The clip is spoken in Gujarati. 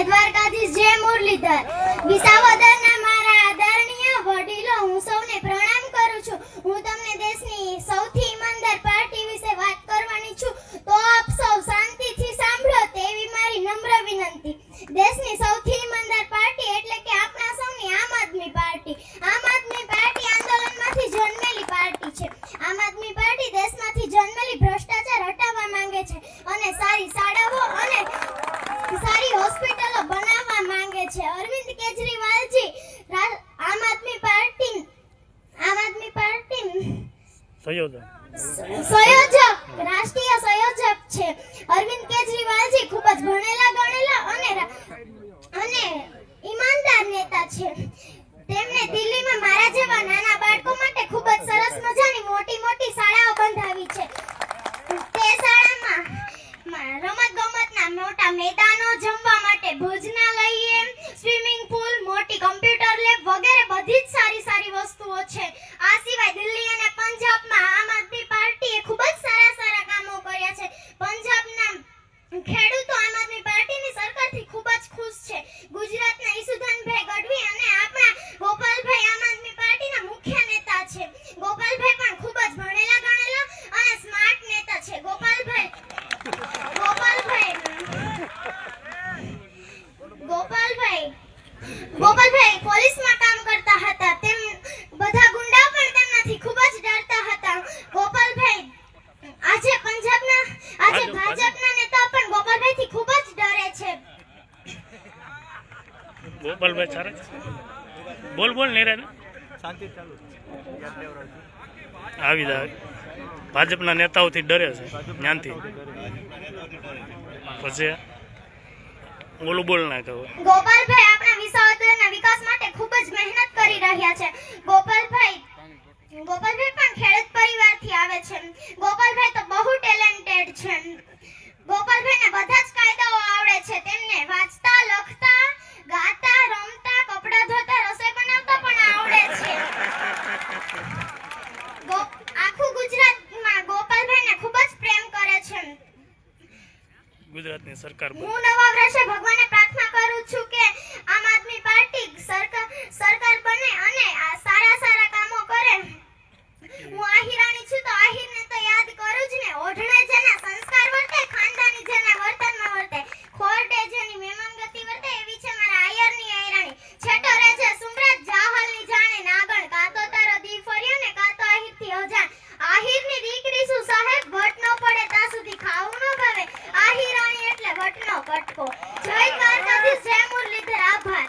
દ્વારકાધીશ જય મુરલીધર વિસાવદરના મારા આદરણીય વડીલો હું સૌને પ્રણામ કરું છું હું તમને દેશની સૌથી ઈમાનદાર પાર્ટી વિશે વાત કરવાની છું તો આપ સૌ શાંતિથી સાંભળો તેવી મારી નમ્ર વિનંતી દેશની સૌથી ઈમાનદાર પાર્ટી એટલે કે આપણા સૌની આમ આદમી પાર્ટી આમ આદમી પાર્ટી આંદોલનમાંથી જન્મેલી પાર્ટી છે આમ આદમી પાર્ટી દેશમાંથી જન્મેલી ભ્રષ્ટાચાર હટાવવા માંગે છે અને સારી શાળાઓ અને સારી હોસ્પિટલો બનાવવા માંગે છે. અરવિંદ કેજરીવાલજી આમ આદમી પાર્ટી આમ આદમી પાર્ટી. સંયોજક. સંયોજક રાષ્ટ્રીય સંયોજક છે. અરવિંદ કેજરીવાલજી ખૂબ જ ભણેલા ગણેલા અને અને ઈમાનદાર નેતા છે. તેમણે દિલ્હીમાં મારા જેવા નાના બાળકો માટે ખૂબ જ સરસ મજાની મોટી મોટી શાળાઓ બંધાવી છે. તે શાળામાં રમત ગમતના મોટા મેદાનો જમવા માટે ભોજનાલય swimming pool, multi computer. ગોપાલભાઈ પોલીસમાં કામ કરતા હતા. તેમ બધા ગુંડા પણ તેમનાથી ખૂબ જ ડરતા હતા. ગોપાલભાઈ આજે પંજાબના આજે ભાજપના નેતા પણ ગોપાલભાઈથી ખૂબ જ ડરે છે. ગોપાલભાઈ ચાલે. બોલ બોલ નિરાને. શાંતિ ચાલુ. આવી જાય ભાજપના નેતાઓથી ડરે છે જ્ઞાનથી. પછી બોલું બોલ ના કહો. ગોપાલભાઈ રહ્યા છે. ગોપાલભાઈ ગોપાલભાઈ પણ ખેડૂત પરિવારથી આવે છે. ગોપાલભાઈ તો બહુ ટેલેન્ટેડ છે. ગોપાલભાઈને બધા જ કાયદાઓ આવડે છે. તેમને વાંચતા લખતા ગાતા રમતા કપડાં ધોતા રસોઈ બનાવતા પણ આવડે છે. આખું ગુજરાતમાં ગોપાલભાઈ ને ખૂબ જ પ્રેમ કરે છે. ગુજરાતની સરકાર હું નવા વર્ષે ભગવાન છેટો રહે છે સુમરત જાહલની જાણે નાગણ કાતો તારો દી ફર્યો ને કાતો આહીરથી અજાણ. આહીરની દીકરી સુ સાહેબ? ભટ નો પડે ત્યાં સુધી ખાવું ન ભાવે આહીરાણી એટલે ભટ નો કટકો. જય દ્વારકાધીશ, જય મુરલીધર, આભાર.